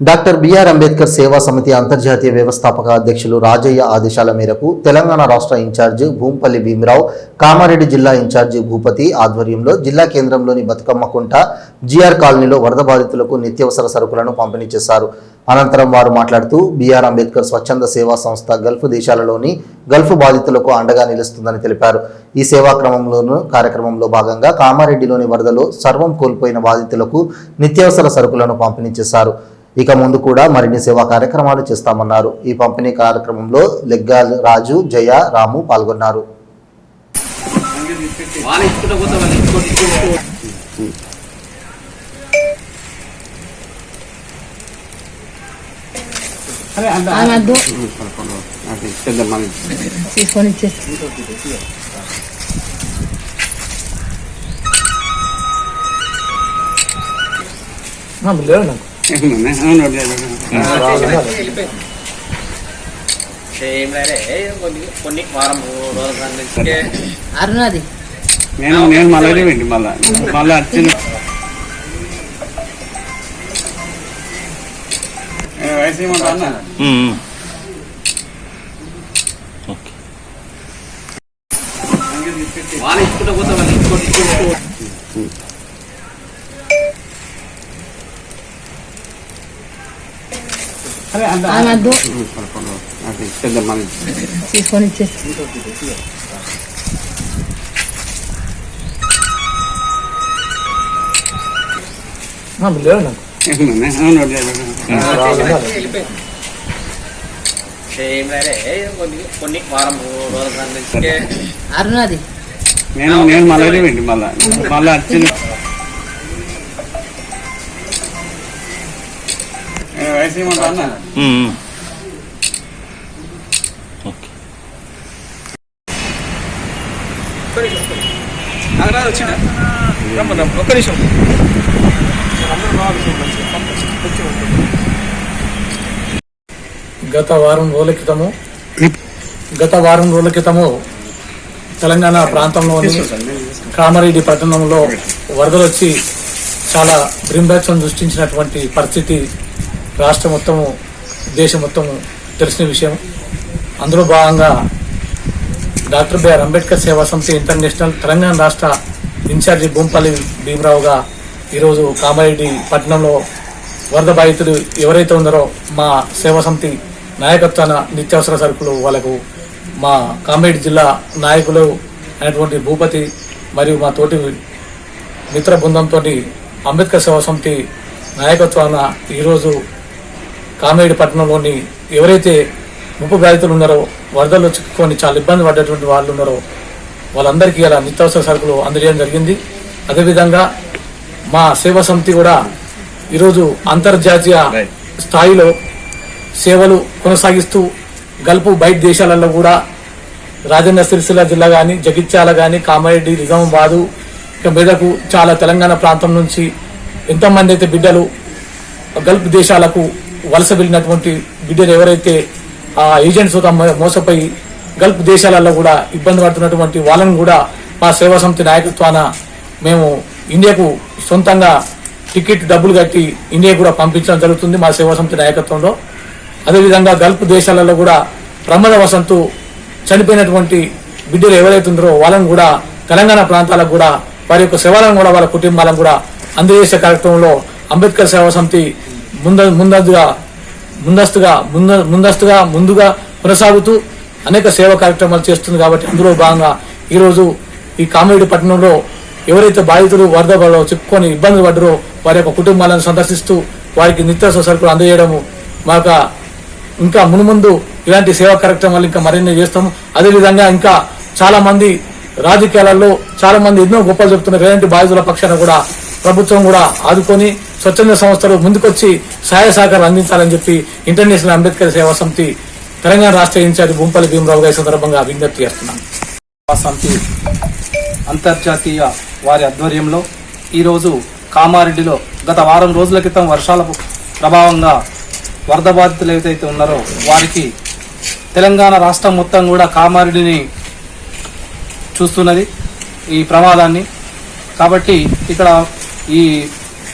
Doctor BR Ambedkar సేవా సమితి అంతర్జాతీయ వ్యవస్థాపక అధ్యక్షులు రాజయ్య ఆదేశాల మేరకు తెలంగాణ రాష్ట్ర ఇన్ఛార్జి భూంపల్లి భీమరావు కామారెడ్డి జిల్లా ఇన్ఛార్జి భూపతి ఆధ్వర్యంలో జిల్లా కేంద్రంలోని బతుకమ్మ కుంట జిఆర్ కాలనీలో వరద బాధితులకు నిత్యావసర సరుకులను పంపిణీ చేశారు. అనంతరం వారు మాట్లాడుతూ బిఆర్ అంబేద్కర్ స్వచ్ఛంద సేవా సంస్థ గల్ఫ్ దేశాలలోని గల్ఫ్ బాధితులకు అండగా నిలుస్తుందని తెలిపారు. ఈ సేవా క్రమంలోనూ కార్యక్రమంలో భాగంగా కామారెడ్డిలోని వరదలో సర్వం కోల్పోయిన బాధితులకు నిత్యావసర సరుకులను పంపిణీ చేశారు. ఇక ముందు కూడా మరిన్ని సేవా కార్యక్రమాలు చేస్తామన్నారు. ఈ పంపిణీ కార్యక్రమంలో లెగ్గాల్ రాజు జయ రాము పాల్గొన్నారు. తీసుకొని లేవు నాకు. అరుణది. నేను నేను మళ్ళీ వెండి మళ్ళా. మళ్ళీ వచ్చిన ఏ, వయసు ఏమంటా అన్న? వాళ్ళు ఇచ్చుకుంటూ పోతే వాళ్ళు ఇచ్చుకోండి అనద్దు తీసుకొని ఇచ్చేసి అరుణది నేను నేను మళ్ళీ మళ్ళా ఒక్క నిమిషం గత వారం రోజుల క్రితము గత వారం రోజుల క్రితము తెలంగాణ ప్రాంతంలోని కామారెడ్డి పట్టణంలో వరదలు వచ్చి చాలా బ్రింబేత్సం సృష్టించినటువంటి పరిస్థితి రాష్ట్రం మొత్తము దేశం మొత్తము తెలిసిన విషయం. అందులో భాగంగా డాక్టర్ బిఆర్ అంబేద్కర్ సేవా సంస్థ ఇంటర్నేషనల్ తెలంగాణ రాష్ట్ర ఇన్ఛార్జి భూంపల్లి భీమరావుగా ఈరోజు కామారెడ్డి పట్టణంలో వరద బాధితులు ఎవరైతే ఉన్నారో మా సేవా సమితి నాయకత్వాన నిత్యావసర సరుకులు వాళ్ళకు మా కామారెడ్డి జిల్లా నాయకులు అయినటువంటి భూపతి మరియు మా తోటి మిత్ర బృందంతో అంబేద్కర్ సేవా సమితి నాయకత్వాన ఈరోజు కామేడి పట్టణంలోని ఎవరైతే ముప్పు బాధితులు ఉన్నారో వరదల్లో చిక్కుకొని చాలా ఇబ్బంది పడ్డటువంటి వాళ్ళు ఉన్నారో వాళ్ళందరికీ ఇలా నిత్యావసర సరుకులు అందజేయడం జరిగింది. అదేవిధంగా మా సేవా సమితి కూడా ఈరోజు అంతర్జాతీయ స్థాయిలో సేవలు కొనసాగిస్తూ గల్పు బయట దేశాలలో కూడా రాజన్న సిరిసిల్ల జిల్లా కానీ జగిత్యాల కానీ కామారెడ్డి నిజామాబాదు ఇక మీదకు చాలా తెలంగాణ ప్రాంతం నుంచి ఎంతమంది అయితే బిడ్డలు గల్ఫ్ దేశాలకు వలస వెళ్ళినటువంటి బిడ్డలు ఎవరైతే ఆ ఏజెంట్స్ మో- మోసపోయి గల్ఫ్ దేశాలలో కూడా ఇబ్బంది పడుతున్నటువంటి వాళ్ళను కూడా మా సేవా సమితి నాయకత్వాన మేము ఇండియాకు సొంతంగా టికెట్ డబ్బులు కట్టి ఇండియా కూడా పంపించడం జరుగుతుంది మా సేవా సమితి నాయకత్వంలో. అదేవిధంగా గల్ఫ్ దేశాలలో కూడా ప్రమాద వసంతు చనిపోయినటువంటి బిడ్డలు ఎవరైతే ఉన్నారో వాళ్ళని కూడా తెలంగాణ ప్రాంతాలకు కూడా వారి యొక్క సేవలను కూడా వాళ్ళ కుటుంబాలను కూడా అందజేసే కార్యక్రమంలో అంబేద్కర్ సేవా సమితి ముంద ముందస్తుగా ముందస్తుగా ముంద ముందస్తుగా ముందుగా కొనసాగుతూ అనేక సేవా కార్యక్రమాలు చేస్తుంది కాబట్టి అందులో భాగంగా ఈరోజు ఈ కామెడీ పట్టణంలో ఎవరైతే బాధితులు వరద చిక్కుకొని ఇబ్బందులు పడ్డరో వారి యొక్క కుటుంబాలను సందర్శిస్తూ వారికి నిత్యావసర సరుకులు అందజేయడము. మాకు ఇంకా మునుముందు ఇలాంటి సేవా కార్యక్రమాలు ఇంకా మరిన్ని చేస్తాము అదేవిధంగా ఇంకా చాలా మంది రాజకీయాలలో చాలా మంది ఎన్నో గొప్పలు చెప్తున్నారు. ఇలాంటి బాధితుల పక్షాన కూడా ప్రభుత్వం కూడా ఆదుకొని స్వచ్ఛంద సంస్థలు ముందుకొచ్చి సహాయ సహకారం అందించాలని చెప్పి ఇంటర్నేషనల్ అంబేద్కర్ సేవా సమితి తెలంగాణ రాష్ట్ర ఇన్ఛార్జి భూంపల్లి భీమరావు గారి సందర్భంగా విజ్ఞప్తి చేస్తున్నాను సమితి అంతర్జాతీయ వారి ఆధ్వర్యంలో ఈరోజు కామారెడ్డిలో గత వారం రోజుల క్రితం వర్షాల ప్రభావంగా వరద బాధితులు ఏవైతే ఉన్నారో వారికి తెలంగాణ రాష్ట్రం మొత్తం కూడా కామారెడ్డిని చూస్తున్నది ఈ ప్రమాదాన్ని. కాబట్టి ఇక్కడ ఈ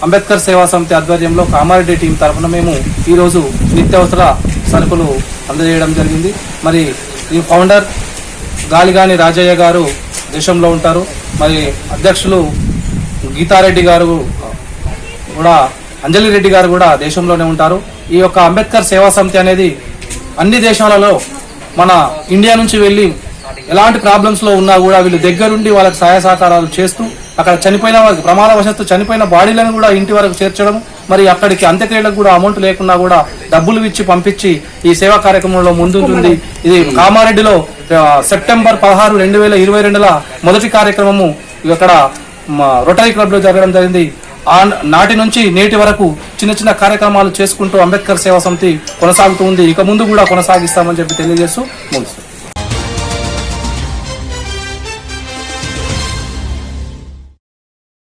అంబేద్కర్ సేవా సమితి ఆధ్వర్యంలో కామారెడ్డి టీం తరఫున మేము ఈరోజు నిత్యావసర సరుకులు అందజేయడం జరిగింది. మరి ఈ ఫౌండర్ గాలిగాని రాజయ్య గారు దేశంలో ఉంటారు. మరి అధ్యక్షులు గీతారెడ్డి గారు కూడా అంజలి రెడ్డి గారు కూడా దేశంలోనే ఉంటారు. ఈ యొక్క అంబేద్కర్ సేవా సమితి అనేది అన్ని దేశాలలో మన ఇండియా నుంచి వెళ్ళి ఎలాంటి ప్రాబ్లమ్స్లో ఉన్నా కూడా వీళ్ళు దగ్గరుండి వాళ్ళకి సహాయ సహకారాలు చేస్తూ అక్కడ చనిపోయిన వారికి ప్రమాదవశత్తు చనిపోయిన బాడీలను కూడా ఇంటి వరకు చేర్చడం మరి అక్కడికి అంత్యక్రియలకు కూడా అమౌంట్ లేకుండా కూడా డబ్బులు ఇచ్చి పంపించి ఈ సేవా కార్యక్రమంలో ముందుంటుంది. ఇది కామారెడ్డిలో సెప్టెంబర్ పదహారు రెండు వేల ఇరవై రెండుల మొదటి కార్యక్రమము ఇక్కడ రొటరీ రోటరీ జరగడం జరిగింది. ఆ నాటి నుంచి నేటి వరకు చిన్న చిన్న కార్యక్రమాలు చేసుకుంటూ అంబేద్కర్ సేవా సమితి కొనసాగుతూ ఉంది. ఇక ముందు కూడా కొనసాగిస్తామని చెప్పి తెలియజేస్తూ ముగిస్తాం